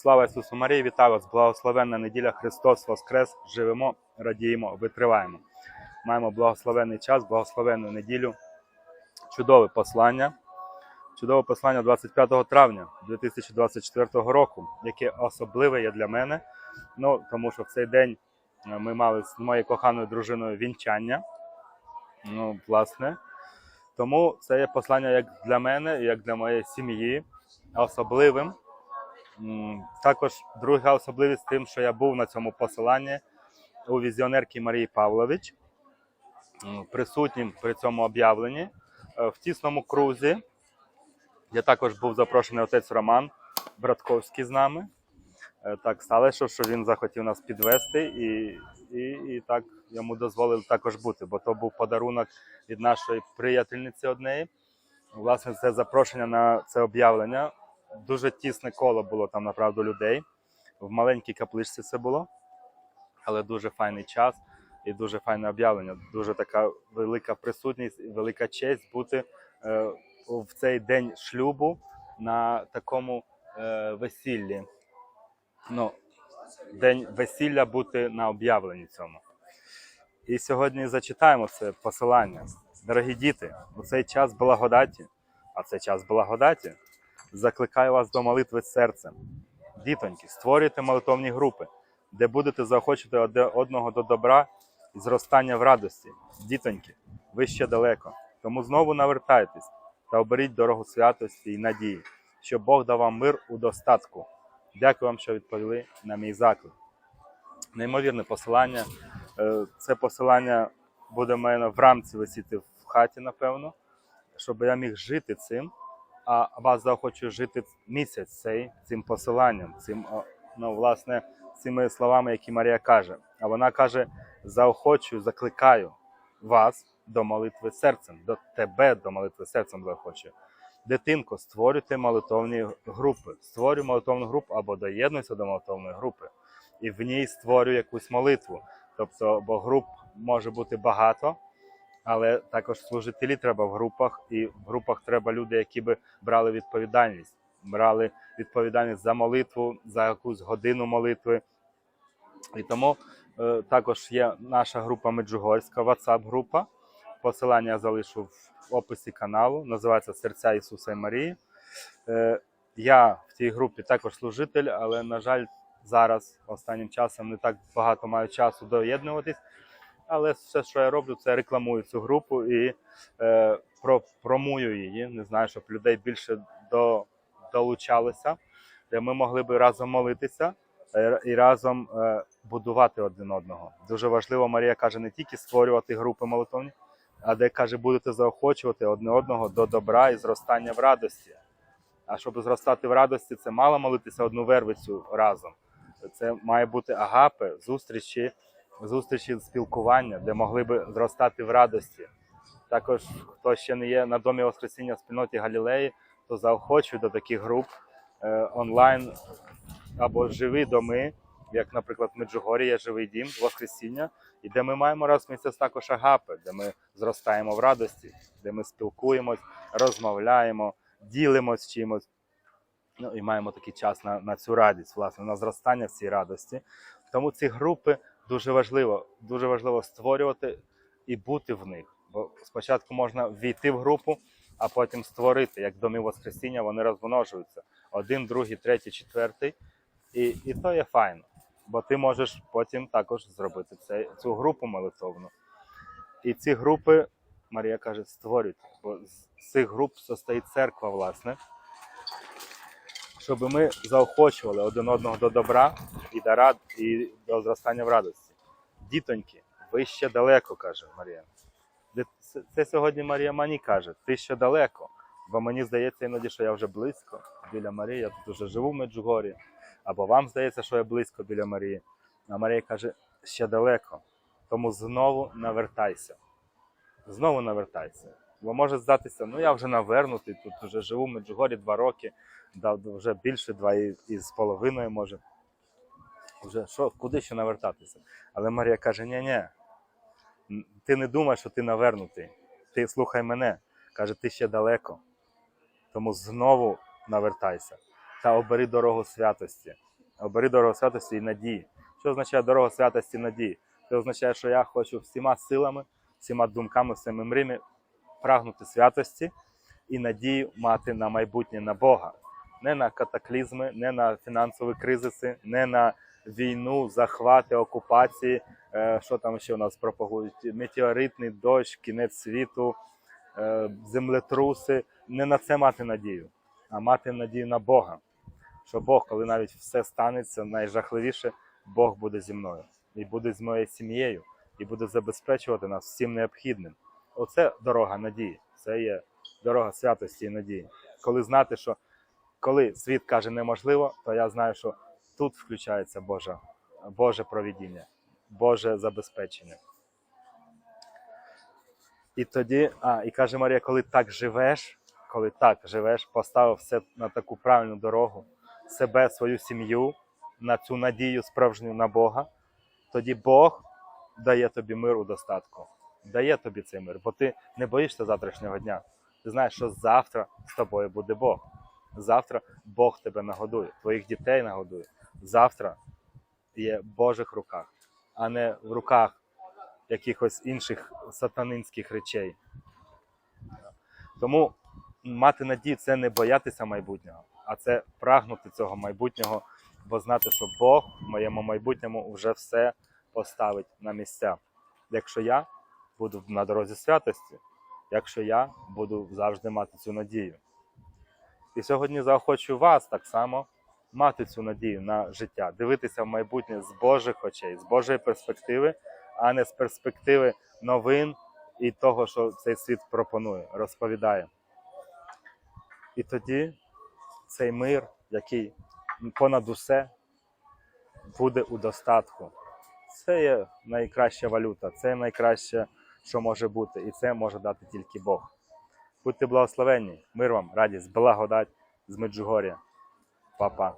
Слава Ісусу Марії, вітаю вас! Благословенна неділя Христос Воскрес! Живемо, радіємо, витриваємо. Маємо благословенний час, благословенну неділю. Чудове послання. Чудове послання 25 травня 2024 року, яке особливе є для мене. Ну, тому що в цей день е, ми мали з моєю коханою дружиною вінчання. Ну, власне. Тому це є послання як для мене, як для моєї сім'ї особливим. Також друга особливість тим, що я був на цьому посиланні у візіонерки Марії Павлович, присутнім при цьому об'явленні е, в тісному крузі. Я також був запрошений отець Роман Братковський з нами. Е, Так сталося, що він захотів нас підвести, і, і, і так йому дозволили також бути, бо то був подарунок від нашої приятельниці однієї. Власне, це запрошення на це об'явлення. Дуже тісне коло було там, направду, людей. В маленькій капличці це було, але дуже файний час і дуже файне об'явлення. Дуже така велика присутність і велика честь бути е, в цей день шлюбу на такому е, весіллі. Ну, день весілля бути на об'явленні цьому. І сьогодні зачитаємо це посилання. Дорогі діти, у цей час благодаті, а це час благодаті, закликаю вас до молитви серцем. Дітоньки, створюйте молитовні групи, де будете заохочувати одного до добра і зростання в радості. Дітоньки, ви ще далеко. Тому знову навертайтесь та оберіть дорогу святості і надії, щоб Бог дав вам мир у достатку. Дякую вам, що відповіли на мій заклик. Неймовірне посилання. Е, Це посилання буде в мене в рамці висіти в хаті, напевно, щоб я міг жити цим. А вас заохочую жити місяць цей цим посиланням, цим, ну, власне, цими словами, які Марія каже. А вона каже: заохочую, закликаю вас до молитви серцем, до тебе до молитви серцем заохочую. Дитинко, створюйте молитовні групи. Створюй молитовну групу або доєднуйся до молитовної групи. І в ній створюй якусь молитву. Тобто, бо груп може бути багато, але також служителі треба в групах, і в групах треба люди, які би брали відповідальність, брали відповідальність за молитву, за якусь годину молитви. І тому е, також є наша група Меджугорська, WhatsApp-група. Посилання я залишу в описі каналу. Називається Серця Ісуса і Марії. Е, я в цій групі також служитель, але, на жаль, зараз останнім часом не так багато маю часу доєднуватись. Але все, що я роблю, це рекламую цю групу і е, про, промую її. Не знаю, щоб людей більше до, долучалося, де ми могли би разом молитися е, і разом е, будувати один одного. Дуже важливо, Марія каже, не тільки створювати групи молитовні, а де каже, будете заохочувати одне одного до добра і зростання в радості. А щоб зростати в радості, це мало молитися одну вервицю разом. Це має бути агапи, зустрічі, зустрічі спілкування, де могли би зростати в радості. Також, хто ще не є на домі Воскресіння в спільноті Галілеї, то заохочую до таких груп е, онлайн або живі доми, як, наприклад, в Меджугорі живий дім Воскресіння, і де ми маємо раз в місяць також агапи, де ми зростаємо в радості, де ми спілкуємось, розмовляємо, ділимось чимось. Ну і маємо такий час на, на цю радість, власне, на зростання цій радості. Тому ці групи дуже важливо, дуже важливо створювати і бути в них. Бо спочатку можна війти в групу, а потім створити. Як домі Воскресіння, вони розмножуються. Один, другий, третій, четвертий. І, і то є файно. Бо ти можеш потім також зробити це, цю групу молитовну. І ці групи, Марія каже, створюйте. Бо з цих груп состоїть церква, власне щоб ми заохочували один одного до добра і до рад, і до зростання в радості. Дітоньки, ви ще далеко, каже Марія. Це- сьогодні Марія мені каже, ти ще далеко. Бо мені здається іноді, що я вже близько біля Марії, я тут вже живу в Меджугорі. Або вам здається, що я близько біля Марії. А Марія каже, ще далеко. Тому знову навертайся. Знову навертайся. Бо може здатися, ну я вже навернутий, тут вже живу в Меджугорі два роки, вже більше два і, і з половиною може. Вже що, куди ще навертатися? Але Марія каже: ні ні ти не думай, що ти навернутий. Ти слухай мене. Каже, ти ще далеко. Тому знову навертайся та обери дорогу святості. Обери дорогу святості і надії. Що означає дорога святості і надії? Це означає, що я хочу всіма силами, всіма думками, всіми мріями прагнути святості і надію мати на майбутнє на Бога. Не на катаклізми, не на фінансові кризиси, не на війну, захвати, окупації, е, що там ще у нас пропагують, метеоритний дощ, кінець світу, е, землетруси. Не на це мати надію, а мати надію на Бога. Що Бог, коли навіть все станеться, найжахливіше, Бог буде зі мною і буде з моєю сім'єю, і буде забезпечувати нас всім необхідним. Оце дорога надії. Це є дорога святості і надії. Коли знати, що коли світ каже неможливо, то я знаю, що тут включається Боже, Боже провідіння, Боже забезпечення. І тоді, а, і каже Марія, коли так живеш, коли так живеш, поставив все на таку правильну дорогу, себе, свою сім'ю, на цю надію справжню на Бога, тоді Бог дає тобі мир у достатку, дає тобі цей мир, бо ти не боїшся завтрашнього дня. Ти знаєш, що завтра з тобою буде Бог. Завтра Бог тебе нагодує, твоїх дітей нагодує. Завтра є в Божих руках, а не в руках якихось інших сатанинських речей. Тому мати надію це не боятися майбутнього, а це прагнути цього майбутнього, бо знати, що Бог в моєму майбутньому вже все поставить на місця. Якщо я буду на дорозі святості, якщо я буду завжди мати цю надію. І сьогодні заохочу вас так само мати цю надію на життя, дивитися в майбутнє з Божих очей, з Божої перспективи, а не з перспективи новин і того, що цей світ пропонує, розповідає. І тоді цей мир, який понад усе, буде у достатку. Це є найкраща валюта, це найкраще, що може бути, і це може дати тільки Бог. Будьте благословенні, мир вам, радість, благодать з Меджугор'я. Па-па.